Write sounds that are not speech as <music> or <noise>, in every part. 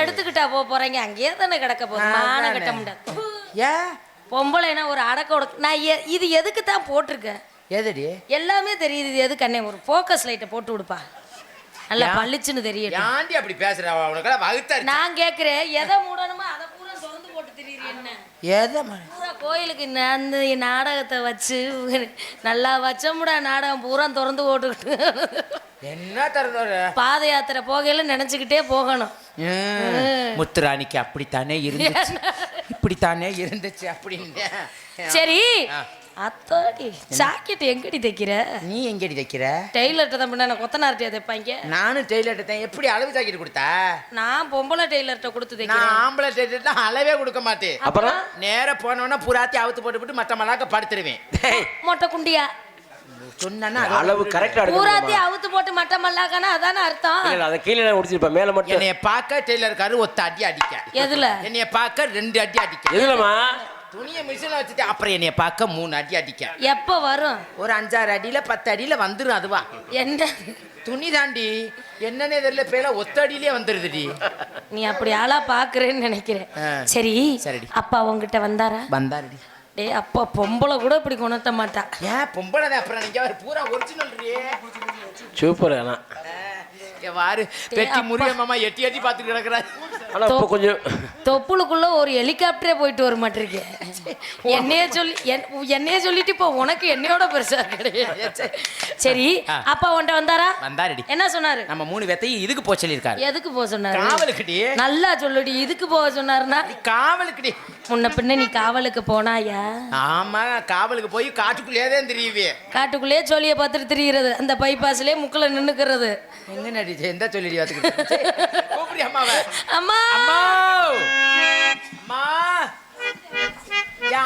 எடுத்துக்கிட்டா போக போறீங்க. அங்கேயே தானே கிடக்க போகுது. மானம். கட்ட முடியாது. ஏன் பொம்பளைனா ஒரு அடக்க உடக்க நான் இது எதுக்கு தான் போட்டிருக்கேன்? எதுடி? எல்லாமே தெரியுது. இது எதுக்கு அண்ணே? ஒரு ஃபோக்கஸ் லைட்டை போட்டு விடுப்பா நல்லா பளிச்சுன்னு ஏன்டி அப்படி பேசுற? நான் கேட்குறேன் எதை மூடணுமோ அதை பூரா திறந்து போட்டு திரியுறீ பூரா கோயிலுக்கு அந்த நாடகத்தை வச்சு நல்லா வச்சோம்டா நாடகம் பூரா திறந்து போட்டுக்கிட்டு. என்ன திறந்தாரு பாத யாத்திரை போகையில நினைச்சுக்கிட்டே போகணும். முத்துராணிக்கு அப்படித்தானே இருந்துச்சு. இப்படித்தானே இருந்துச்சு அப்படின்னு. சரி. அத்தாடி. ஜாக்கெட் எங்கடி தைக்கிற? நீ எங்கடி தைக்கிற? டெய்லர்கிட்ட தான் பண்ண கொத்தனார்ட்டியா தைப்பாங்க? நானும் டெய்லர் தைத்தேன் எப்படி அளவு ஜாக்கெட் கொடுத்தா? நான் பொம்பளை டெய்லர்கிட்ட கொடுத்து நான் தைக்கிறேன் ஆம்பளை டெய்லர் தான் அளவே கொடுக்க மாட்டேன். அப்புறம்? நேரா போனோன்னா புறாத்தி அவுத்து போட்டுவிட்டு மற்ற மலாக்க படுத்துருவேன். மொட்டை குண்டியா? சொன்னா அளவு கரெக்டா பூராத்தி அவுத்து போட்டு மட்டை மல்லாக்கானா அதானே அர்த்தம். இல்ல அதை கீழே முடிச்சிருப்பேன் மேல மட்டும். என்னைய பார்க்க டெய்லருக்காரு ஒத்த அடி அடிக்க. எதுல? என்னைய பார்க்க ரெண்டு அடி அடிக்க. எதுலமா துணியை மிஷினில் வச்சுட்டு அப்புறம் என்னைய பார்க்க மூணு அடி அடிக்க. எப்ப வரும்? ஒரு அஞ்சாறு அடியில பத்து அடியில வந்துரும் அதுவா. என்ன? துணி தாண்டி என்னன்னே தெரியல பேல ஒத்த அடியிலே வந்துருதுடி. நீ அப்படி ஆளா பாக்குறேன்னு நினைக்கிறேன். சரி சரிடி. அப்பா உங்ககிட்ட வந்தாரா? வந்தாருடி. டேய் அப்பா பொம்பளை கூட இப்படி கொணத்த மாட்டா. ஏன் பொம்பளை தான்? அப்புறம் நீங்க அவர் பூரா ஒரிஜினல் சூப்பர் ஆனா. வாரு பெட்டி. முருகன் மாமா எட்டி எட்டி பார்த்துட்டு கிடக்குறாரு. ஆனா இப்ப கொஞ்சம் தொப்புளுக்குள்ள ஒரு ஹெலிகாப்டரே போயிட்டு வர மாட்டிருக்கு. என்னைய சொல்லி என்- என்னைய சொல்லிட்டு இப்போ உனக்கு என்னையோட பெருசா கிடையாது. சரி. அப்பா உன்ட்ட வந்தாரா? வந்தாருடி. என்ன சொன்னாரு? நம்ம மூணு வெத்தையும் இதுக்கு போக சொல்லியிருக்காரு. எதுக்கு போக சொன்னாரு? காவலுக்குடி. நல்லா சொல்லுடி இதுக்கு போக சொன்னாருன்னா காவலுக்குடி. முன்ன பின்ன நீ காவலுக்கு போனாயா? ஆமா காவலுக்கு போய் காட்டுக்குள்ளேயே தான் தெரியுவே காட்டுக்குள்ளேயே ஜோலியை பார்த்துட்டு திரியிறது அந்த பைபாஸ்லயே முக்குல நின்னுக்கிறது. எங்க நடிச்சு எந்த அம்மாவை. அம்மா அம்மா! அம்மா!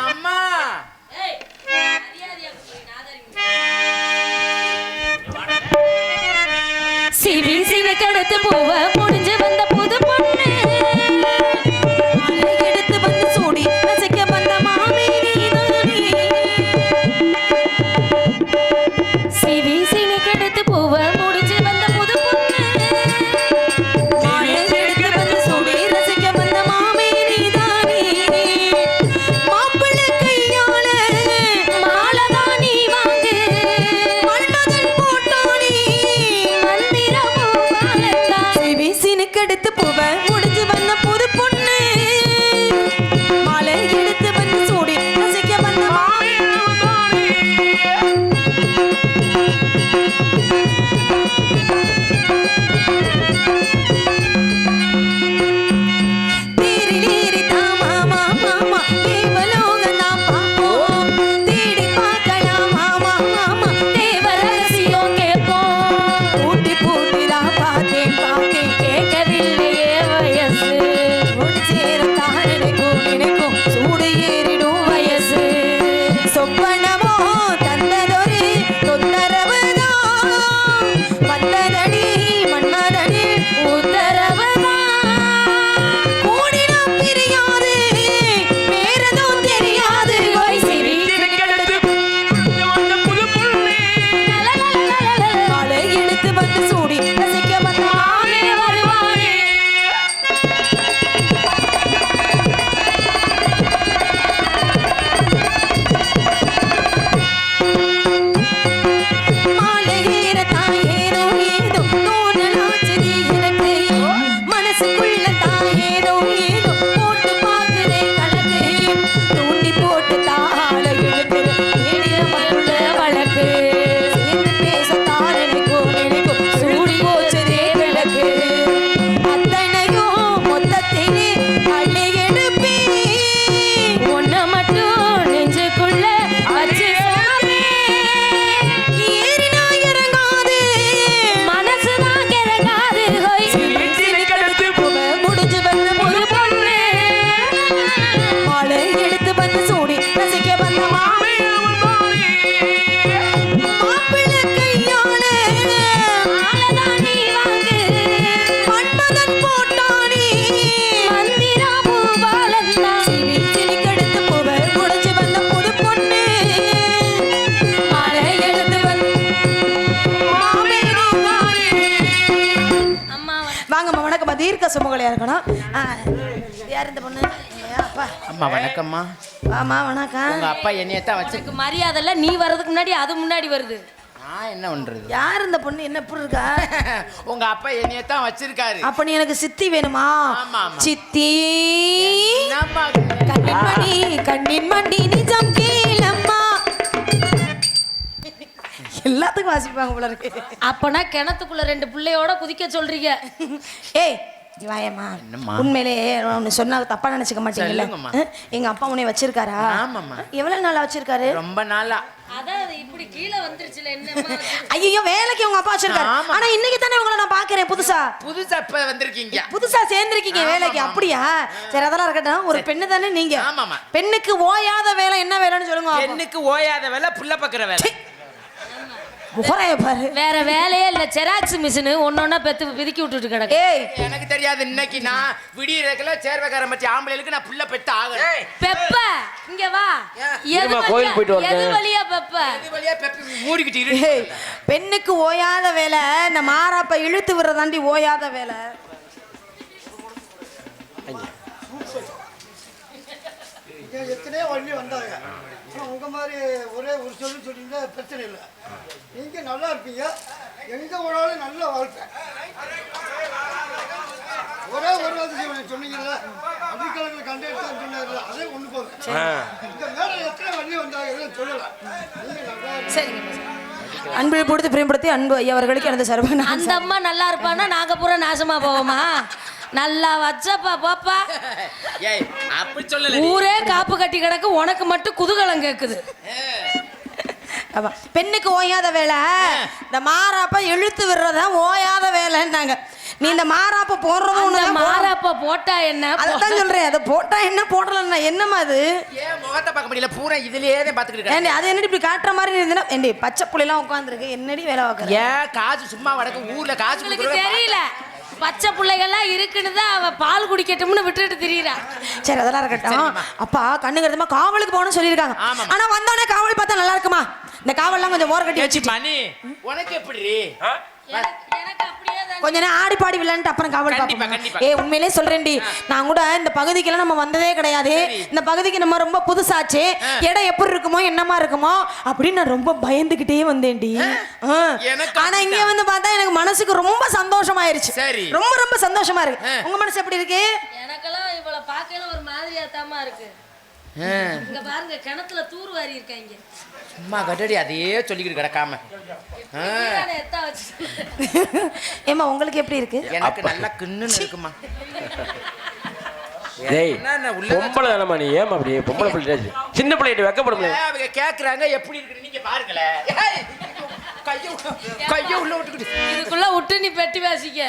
அம்மா! சிவி சிவி கடத்து போவ முடிஞ்சு தீர்க்க சுமங்கலியா இருக்கணும். யார் இந்த பொண்ணு? அப்பா. அம்மா வணக்கம்மா. ஆமா வணக்கம். உங்க அப்பா என்னையத்தான் வச்சு எனக்கு மரியாதை இல்ல நீ வர்றதுக்கு முன்னாடி அது முன்னாடி வருது. நான் என்ன பண்றது? யார் இந்த பொண்ணு? என்ன எப்படி இருக்கா? <laughs> உங்க அப்பா என்னையத்தான் வச்சிருக்காரு. அப்ப நீ எனக்கு சித்தி வேணுமா. சித்தி. கண்ணின் மணி கண்ணின் மணி எல்லாத்துக்கும் வாசிப்பாங்க போல இருக்கு. அப்பனா கிணத்துக்குள்ள ரெண்டு பிள்ளையோட குதிக்க சொல்றீங்க. ஏய் வாயேம்மா என்னம்மா? உண்மையிலே ஒன்று சொன்னா தப்பா நினைச்சுக்க மாட்டீங்கல்ல? எங்க அப்பா உன்னை வச்சிருக்காரா? ஆமாம்மா. எவ்வளவு நாளா வச்சிருக்காரு? ரொம்ப நாளா. இப்படி கீழே வந்துருச்சுல என்ன ஐயோ வேலைக்கு உங்க அப்பா வச்சிருக்காரு. ஆனா இன்னைக்கு தானே உங்களை நான் பாக்குறேன் புதுசா? புதுசா இப்ப வந்திருக்கீங்க. புதுசா சேர்ந்திருக்கீங்க வேலைக்கு அப்படியா? சரி அதெல்லாம் இருக்கட்டும். ஒரு பெண்ணு தானே நீங்க. ஆமாம்மா. பெண்ணுக்கு ஓயாத வேலை என்ன வேலைன்னு சொல்லுங்க. பெண்ணுக்கு ஓயாத வேலை புள்ள பக்கிற வேலை. முகரைய பாரு. வேற வேலையே இல்ல. செராக்ஸ் மிஷின் ஒன்னொன்னா பெத்து பிதுக்கி விட்டுட்டு கிடக்கு. ஏய். எனக்கு தெரியாது இன்னைக்கு நான் விடியறதுக்குள்ள சேர்வக்காரன் பத்தி ஆம்பளைகளுக்கு நான் புள்ள பெத்து ஆகிறேன் பெப்ப இங்க வா. எது வழியா- கோயில் போயிட்டு வரேன். எது வழியா பெப்ப? இது வழியா பெப்பி? மூடிக்கிட்டு இரு. ஏய், பெண்ணுக்கு ஓயாத வேலை இந்த மாறாப்ப இழுத்து விடுறதாண்டி ஓயாத வேலை. எத்தனையோ வண்டி வந்தாங்க. உங்கள் மாதிரி ஒரே ஒரு சொல்லு சொன்னீங்கன்னா பிரச்சனை இல்லை. நீங்கள் நல்லா இருப்பீங்க. எங்கே போனாலும் நல்ல வாழ்க்கை. ஒரே ஒரு வார்த்தை சொன்னீங்கல்ல? அடிக்கலங்களை கண்டெடுத்தான்னு சொன்னாங்கல்ல அதே ஒன்று போதும். இந்த மேலே எத்தனை வண்டி வந்தாங்க எதுவும் சொல்லலை. நீங்கள் நல்லா சரிங்க அன்பு கொடுத்து பிரியப்படுத்தி அன்பு ஐயா அவர்களுக்கு எனது சர்வ அந்த அம்மா நல்லா இருப்பானா நாங்க பூரா நாசமா போவோமா? நல்லா வச்சப்பா பாப்பா. ஏய் அப்படி சொல்லல ஊரே காப்பு கட்டி கிடக்கு உனக்கு மட்டும் குதூகலம் கேக்குது. ஆமா. பெண்ணுக்கு ஓயாத வேலை. இந்த மாறாப்ப இழுத்து விடுறதா ஓயாத வேலைன்னாங்க. நீ இந்த மாறாப்ப போடுறதும் ஒண்ணுதான் மாறாப்ப போட்டா என்ன அதான் சொல்றேன். அதை போட்டா என்ன போடலன்னா என்னம்மா அது? ஏன் முகத்தை பார்க்க முடியல? பூரா இதுலயே தான் பாத்துக்கிட்டு அது என்னடி இப்படி காட்டுற மாதிரி இருந்ததுன்னா ஏண்டி பச்சை புள்ளைலாம் உட்காந்துருக்கு என்னடி வேலை பார்க்குற? ஏன் காசு சும்மா வடக்கு ஊர்ல காசு தெரியல. பச்சை பிள்ளைகள்லாம் இருக்குன்னு தான் அவ பால் குடிக்கட்டும்னு விட்டுட்டு திரியிறா. சரி அதெல்லாம் இருக்கட்டும். அப்பா கண்ணு கருத்துமா காவலுக்கு போகணும்னு சொல்லியிருக்காங்க. ஆனா வந்தோடனே காவல் பார்த்தா நல்லா இருக்குமா? இந்த காவல்லாம் கொஞ்சம் ஓர கட்டி ஏச்சி வச்சு மணி உனக்கு எப்படி? கொஞ்ச நேரம் ஆடி பாடி விளையாண்டு அப்புறம் காவல் பார்ப்போம். கண்டிப்பா. ஏ உண்மையிலே சொல்றேன்டி. நான் கூட இந்த பகுதிக்கெல்லாம் நம்ம வந்ததே கிடையாது. இந்த பகுதிக்கு நம்ம ரொம்ப புதுசாச்சு. இடம் எப்படி இருக்குமோ என்னமா இருக்குமோ அப்படின்னு நான் ரொம்ப பயந்துகிட்டே வந்தேன்டி. ஆனா இங்க. வந்து பார்த்தா எனக்கு மனசுக்கு ரொம்ப சந்தோஷமாயிருச்சு. ரொம்ப ரொம்ப சந்தோஷமா இருக்கு. உங்க மனசு எப்படி இருக்கு? எனக்கெல்லாம் இவளை பார்க்கல ஒரு மாதிரியா தாமா இருக்கு. இங்க பாருங்க கிணத்துல தூர் வாரி இருக்காங்க சும்மா கட்டடி அதையே சொல்லிக்கிட்டு கிடக்காம. ஏமா உங்களுக்கு எப்படி இருக்கு? எனக்கு நல்லா கிண்ணுன்னு இருக்குமா. பொம்பளை தானம்மா நீ ஏமா அப்படி பொம்பளை பிள்ளை சின்ன பிள்ளைகிட்ட வெக்கப்படும் அவங்க கேக்குறாங்க எப்படி இருக்கு நீங்க பாருங்களேன் கைய உள்ள- விட்டுக்கிட்டு. இதுக்குள்ள விட்டு நீ பெட்டி பேசிக்க.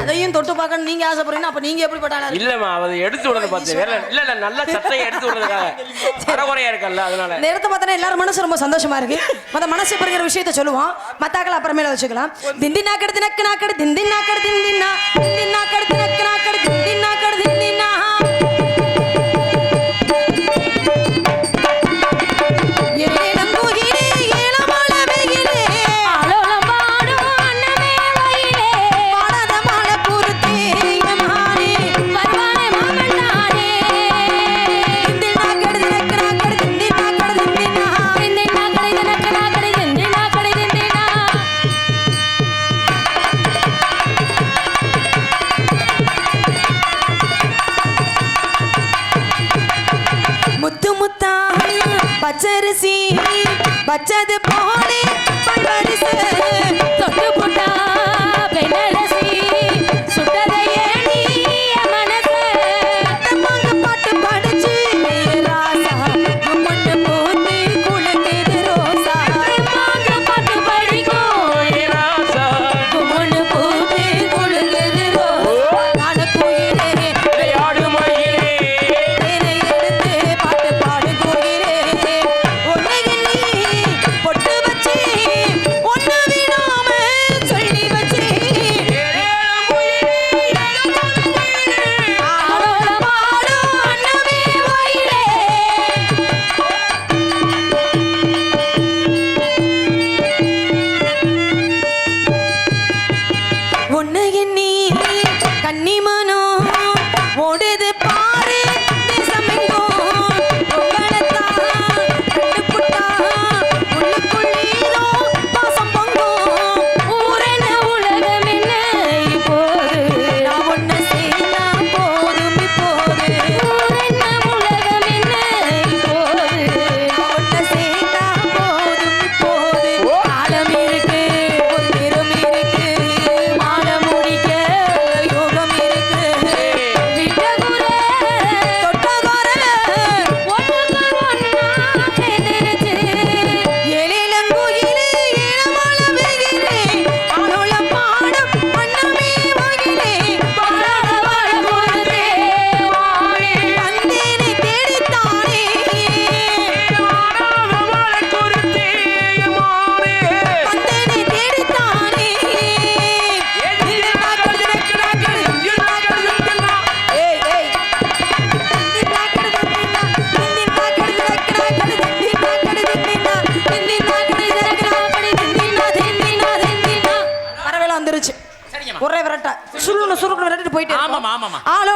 அதையும் தொட்டு பார்க்கணும் நீங்க ஆசைப்படுறீங்கன்னா அப்ப நீங்க எப்படிப்பட்ட ஆளா இருக்கு? இல்லம்மா அவ எடுத்து விடுறத பார்த்து வேற இல்ல இல்ல நல்ல சட்டையை எடுத்து விடுறதுக்காக. அறகுறையா இருக்கல்ல அதனால. இடத்த பார்த்தா எல்லாரும் மனசு ரொம்ப சந்தோஷமா இருக்கு. மத்த மனசு பிறகிற விஷயத்த சொல்லுவோம். மத்தாக்கள் அப்புறமேல வச்சுக்கலாம். திண்டி நாக்கடு தினக்கு நாக்கடு திண்டி நாக்கடு திண்டி ஆள